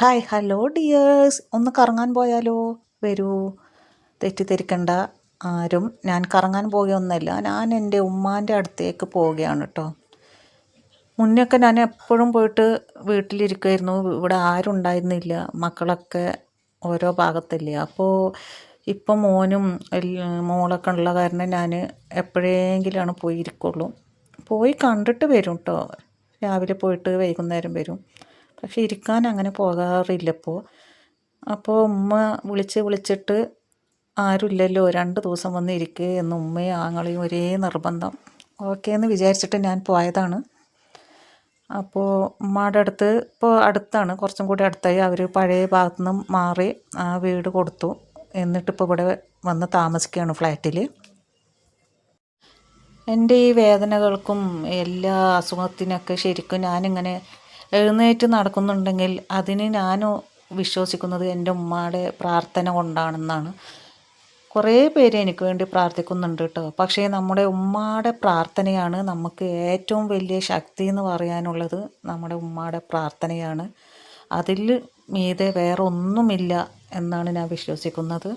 Hi hello dears ഒന്ന് കറങ്ങാൻ പോയാലോ? വരൂ. തെറ്റിദ്ധരിക്കണ്ട. ആരും. ഞാൻ കറങ്ങാൻ പോകുകയൊന്നുമല്ല ഞാൻ എന്റെ ഉമ്മാന്റെ അടുത്തേക്ക് പോവുകയാണ് കേട്ടോ മുന്നൊക്കെ ഞാൻ എപ്പോഴും പോയിട്ട് വീട്ടിലിരിക്കുമായിരുന്നു ഇവിടെ ആരും ഉണ്ടായിരുന്നില്ല. മക്കളൊക്കെ ഓരോ ഭാഗത്തല്ലേ. അപ്പോൾ ഇപ്പം മോനും മോളൊക്കെ ഉള്ള കാരണം ഞാൻ എപ്പോഴെങ്കിലാണ് പോയി ഇരിക്കുള്ളൂ പോയി കണ്ടിട്ട് വരും കേട്ടോ രാവിലെ പോയിട്ട് വൈകുന്നേരം വരും. പക്ഷേ ഇരിക്കാൻ അങ്ങനെ പോകാറില്ല ഇപ്പോൾ അപ്പോൾ ഉമ്മ വിളിച്ച് വിളിച്ചിട്ട് ആരുമില്ലല്ലോ രണ്ട് ദിവസം വന്ന് ഇരിക്കുക എന്ന് ഉമ്മയും ആങ്ങളെയും ഒരേ നിർബന്ധം. ഓക്കേ എന്ന് വിചാരിച്ചിട്ട് ഞാൻ പോയതാണ്. അപ്പോൾ ഉമ്മയുടെ അടുത്ത് ഇപ്പോൾ അടുത്താണ് കുറച്ചും കൂടി അടുത്തായി. അവർ പഴയ ഭാഗത്തു നിന്നും മാറി ആ വീട് കൊടുത്തു. എന്നിട്ടിപ്പോൾ ഇവിടെ വന്ന് താമസിക്കുകയാണ് ഫ്ലാറ്റിൽ എന്റെ ഈ വേദനകൾക്കും എല്ലാ അസുഖത്തിനൊക്കെ ശരിക്കും ഞാനിങ്ങനെ എഴുന്നേറ്റ് നടക്കുന്നുണ്ടെങ്കിൽ അതിന് ഞാൻ വിശ്വസിക്കുന്നത് എന്റെ ഉമ്മയുടെ പ്രാർത്ഥന കൊണ്ടാണെന്നാണ്. കുറേ പേര് എനിക്ക് വേണ്ടി പ്രാർത്ഥിക്കുന്നുണ്ട് കേട്ടോ. പക്ഷേ നമ്മുടെ ഉമ്മയുടെ പ്രാർത്ഥനയാണ് നമുക്ക് ഏറ്റവും വലിയ ശക്തി എന്ന് പറയാനുള്ളത് നമ്മുടെ ഉമ്മയുടെ പ്രാർത്ഥനയാണ്. അതിൽ മീതെ വേറെ ഒന്നുമില്ല എന്നാണ് ഞാൻ വിശ്വസിക്കുന്നത്.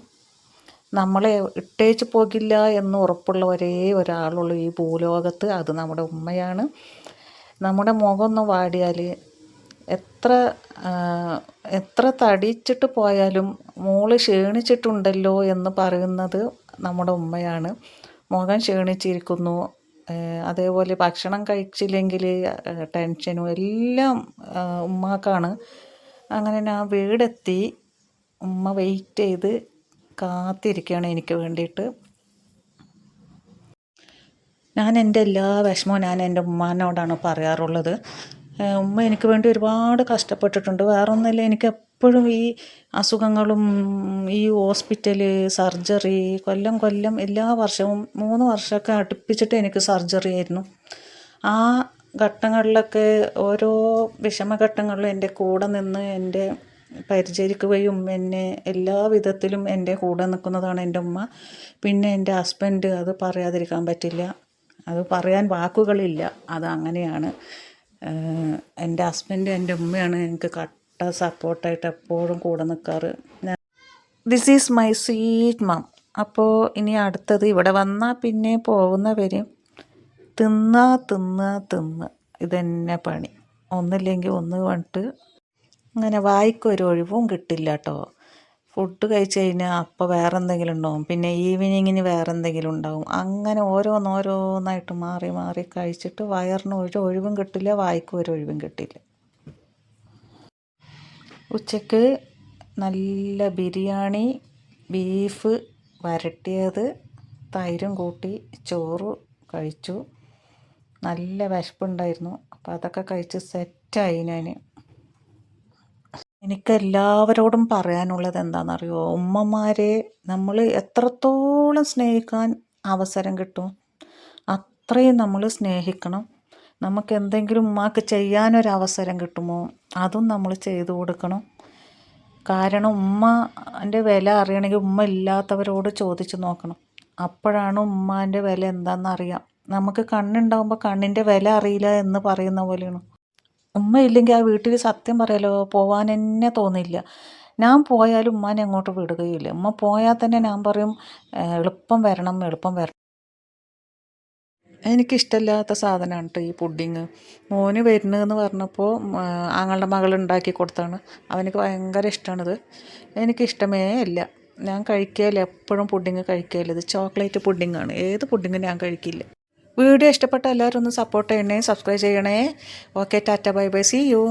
നമ്മളെ ഇട്ടേച്ച് പോകില്ല എന്ന് ഉറപ്പുള്ള ഒരേ ഒരാളുള്ളൂ ഈ ഭൂലോകത്ത്. അത് നമ്മുടെ ഉമ്മയാണ്. നമ്മുടെ മുഖം ഒന്ന് വാടിയാൽ എത്ര എത്ര തടിച്ചിട്ട് പോയാലും മോൾ ക്ഷീണിച്ചിട്ടുണ്ടല്ലോ എന്ന് പറയുന്നത് നമ്മുടെ ഉമ്മയാണ്. മുഖം ക്ഷീണിച്ചിരിക്കുന്നു. അതേപോലെ ഭക്ഷണം കഴിച്ചില്ലെങ്കിൽ ടെൻഷനും എല്ലാം ഉമ്മാക്കാണ്. അങ്ങനെ ഞാൻ വീടെത്തി. ഉമ്മ വെയിറ്റ് ചെയ്ത് കാത്തിരിക്കുകയാണ് എനിക്ക് വേണ്ടിയിട്ട്. ഞാൻ എന്റെ എല്ലാ വിഷമവും ഞാൻ എന്റെ ഉമ്മാനോടാണ് പറയാറുള്ളത്. ഉമ്മ എനിക്ക് വേണ്ടി ഒരുപാട് കഷ്ടപ്പെട്ടിട്ടുണ്ട്. വേറൊന്നുമില്ല എനിക്ക് എപ്പോഴും ഈ അസുഖങ്ങളും ഈ ഹോസ്പിറ്റൽ സർജറി കൊല്ലം കൊല്ലം എല്ലാ വർഷവും മൂന്ന് വർഷമൊക്കെ അടുപ്പിച്ചിട്ട് എനിക്ക് സർജറി ആയിരുന്നു. ആ ഘട്ടങ്ങളിലൊക്കെ ഓരോ വിഷമഘട്ടങ്ങളിലും എന്റെ കൂടെ നിന്ന് എന്റെ പരിചരിക്കുകയും എന്നെ എല്ലാ വിധത്തിലും എന്റെ കൂടെ നിൽക്കുന്നതാണ് എന്റെ ഉമ്മ. പിന്നെ എന്റെ ഹസ്ബൻഡ് അത് പറയാതിരിക്കാൻ പറ്റില്ല. അത് പറയാൻ വാക്കുകളില്ല. അത് അങ്ങനെയാണ്. എന്റെ ഹസ്ബൻഡ് എന്റെ ഉമ്മയാണ് എനിക്ക് കട്ട സപ്പോർട്ടായിട്ട് എപ്പോഴും കൂടെ നിൽക്കാറ് this is my sweet mom അപ്പോൾ ഇനി അടുത്തത് ഇവിടെ വന്നാൽ പിന്നെ പോകുന്നവരും തിന്ന തിന്ന തിന്ന്. ഇതന്നെ പണി. ഒന്നില്ലെങ്കിൽ ഒന്ന് കണ്ടിട്ട് അങ്ങനെ വായിക്കൊരു ഒഴിവും കിട്ടില്ല കേട്ടോ ഫുഡ് കഴിച്ച് കഴിഞ്ഞാൽ അപ്പോൾ വേറെ എന്തെങ്കിലും ഉണ്ടാവും. പിന്നെ ഈവനിങ്ങിന് വേറെ എന്തെങ്കിലും ഉണ്ടാവും. അങ്ങനെ ഓരോന്നോരോന്നായിട്ട് മാറി മാറി കഴിച്ചിട്ട് വയറിന് ഒരു ഒഴിവും കിട്ടില്ല വായിക്കും ഒരു ഒഴിവും കിട്ടില്ല ഉച്ചയ്ക്ക് നല്ല ബിരിയാണി ബീഫ് വരട്ടിയത് തൈരും കൂട്ടി ചോറ് കഴിച്ചു. നല്ല വിശപ്പുണ്ടായിരുന്നു. അപ്പോൾ അതൊക്കെ കഴിച്ച് സെറ്റായി ഞാൻ എനിക്ക് എല്ലാവരോടും പറയാനുള്ളത് എന്താണെന്നറിയോ? ഉമ്മമാരെ നമ്മൾ എത്രത്തോളം സ്നേഹിക്കാൻ അവസരം കിട്ടും അത്രയും നമ്മൾ സ്നേഹിക്കണം. നമുക്ക് എന്തെങ്കിലും ഉമ്മാക്ക് ചെയ്യാനൊരവസരം കിട്ടുമോ? അതും നമ്മൾ ചെയ്തു കൊടുക്കണം. കാരണം ഉമ്മന്റെ വില അറിയണമെങ്കിൽ ഉമ്മ ഇല്ലാത്തവരോട് ചോദിച്ചു നോക്കണം. അപ്പോഴാണ് ഉമ്മാന്റെ വില എന്താണെന്നറിയാം. നമുക്ക് കണ്ണുണ്ടാകുമ്പോൾ കണ്ണിന്റെ വില അറിയില്ല എന്ന് പറയുന്ന പോലെയാണ്. ഉമ്മ ഇല്ലെങ്കിൽ ആ വീട്ടിൽ സത്യം പറയാലോ? പോവാൻ തന്നെ തോന്നില്ല. ഞാൻ പോയാലും ഉമ്മാനെ അങ്ങോട്ട് വിടുകയില്ല ഉമ്മ പോയാൽ തന്നെ ഞാൻ പറയും എളുപ്പം വരണം എളുപ്പം വരണം. എനിക്കിഷ്ടമില്ലാത്ത സാധനമാണ് കേട്ടോ ഈ പുഡിങ്. മോന് വരുന്നതെന്ന് പറഞ്ഞപ്പോൾ ആങ്ങളുടെ മകൾ ഉണ്ടാക്കി കൊടുത്താണ് അവനക്ക് ഭയങ്കര ഇഷ്ടമാണിത്. എനിക്കിഷ്ടമേ ഇല്ല. ഞാൻ കഴിക്കുകയില്ല. എപ്പോഴും പുഡിങ് കഴിക്കുകയില്ല. ഇത് ചോക്ലേറ്റ് പുഡിങ്ങാണ് ഏത് പുഡിങ്ങും ഞാൻ കഴിക്കില്ല. വീഡിയോ ഇഷ്ടപ്പെട്ട എല്ലാവരും ഒന്ന് സപ്പോർട്ട് ചെയ്യണേ സബ്സ്ക്രൈബ് ചെയ്യണേ. Okay tata bye bye see you